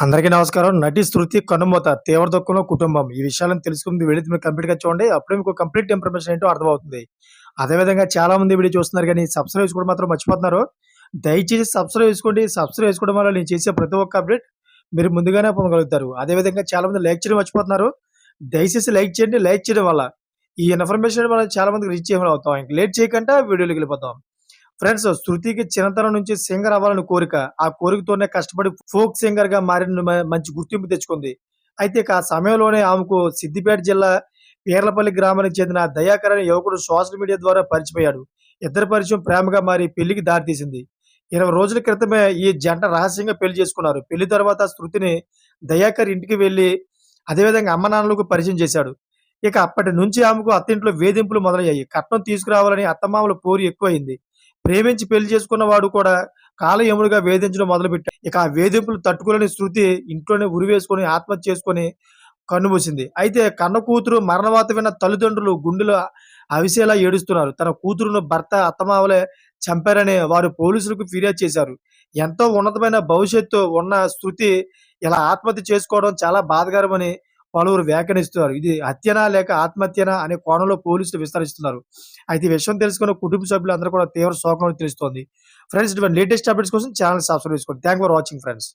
అందరికీ నమస్కారం. నటి 'శృతి' కనుమత తీవ్ర దుఃఖంలో కుటుంబం. ఈ విషయాలను తెలుసుకుంది వెళ్ళి మీరు కంప్లీట్‌గా చూడండి. అప్పుడే మీకు కంప్లీట్ ఇన్ఫర్మేషన్ ఏంటో అర్థమవుతుంది. అదేవిధంగా చాలామంది వీడియో చూస్తున్నారు కానీ సబ్స్క్రైబ్ చేసుకోవడం మాత్రం మర్చిపోతున్నారు. దయచేసి సబ్స్క్రైబ్ చేసుకోండి. సబ్స్క్రైబ్ చేసుకోవడం వల్ల నేను చేసే ప్రతి ఒక్క అప్డేట్ మీరు ముందుగానే పొందగలుగుతారు. అదేవిధంగా చాలామంది లైక్ చేయడం మర్చిపోతున్నారు. దయచేసి లైక్ చేయండి. లైక్ చేయడం వల్ల ఈ ఇన్ఫర్మేషన్ మనం చాలా మందికి రీచ్ చేయడం అవుతాం. లేట్ చేయకుండా వీడియోలోకెళ్ళిపోదాం. ఫ్రెండ్స్ 'శృతికి' చిన్నతనం నుంచి సింగర్ అవ్వాలని కోరిక. ఆ కోరికతోనే కష్టపడి ఫోక్ సింగర్గా మారిన మంచి గుర్తింపు తెచ్చుకుంది. అయితే ఇక ఆ సమయంలోనే ఆమెకు సిద్దిపేట జిల్లా పేర్లపల్లి గ్రామానికి చెందిన దయాకర్ అనే యువకుడు సోషల్ మీడియా ద్వారా పరిచయమయ్యాడు. ఇద్దరి పరిచయం ప్రేమగా మారి పెళ్ళికి దారితీసింది. 20 రోజుల క్రితమే ఈ జంట రహస్యంగా పెళ్ళి చేసుకున్నారు. పెళ్ళి తర్వాత శృతిని దయాకర్ ఇంటికి వెళ్ళి అదేవిధంగా అమ్మానాన్నలకు పరిచయం చేశాడు. ఇక అప్పటి నుంచి ఆమెకు అత్తింట్లో వేధింపులు మొదలయ్యాయి. కట్నం తీసుకురావాలని అత్తమామల పోరు ఎక్కువైంది ప్రేమించి పెళ్ళి చేసుకున్న వాడు కూడా కాలయముడుగా వేధించడం మొదలుపెట్టాడు. ఇక ఆ వేధింపులు తట్టుకోలేని శృతి ఇంట్లోనే ఉరివేసుకొని ఆత్మహత్య చేసుకొని కన్నుమూసింది. అయితే కన్న కూతురు మరణవాత విన్న తల్లిదండ్రులు గుండెలో అవిసేలా ఏడుస్తున్నారు. తన కూతురును భర్త, అత్తమావలే చంపారని వారు పోలీసులకు ఫిర్యాదు చేశారు. ఎంతో ఉన్నతమైన భవిష్యత్తు ఉన్న శృతి ఇలా ఆత్మహత్య చేసుకోవడం చాలా బాధాకరమని పలువురు వ్యాఖ్యానిస్తున్నారు. ఇది హత్యనా లేక ఆత్మహత్యనా అనే కోణంలో పోలీసులు విస్తరిస్తున్నారు. అయితే ఈ విషయం తెలుసుకున్న కుటుంబ సభ్యులందరూ కూడా తీవ్ర శోకంలో తెలుస్తోంది. ఫ్రెండ్స్ ఇటువంటి లేటెస్ట్ అప్డేట్స్ కోసం ఛానల్ సబ్స్క్రైబ్ చేసుకోండి. Thank for watching friends.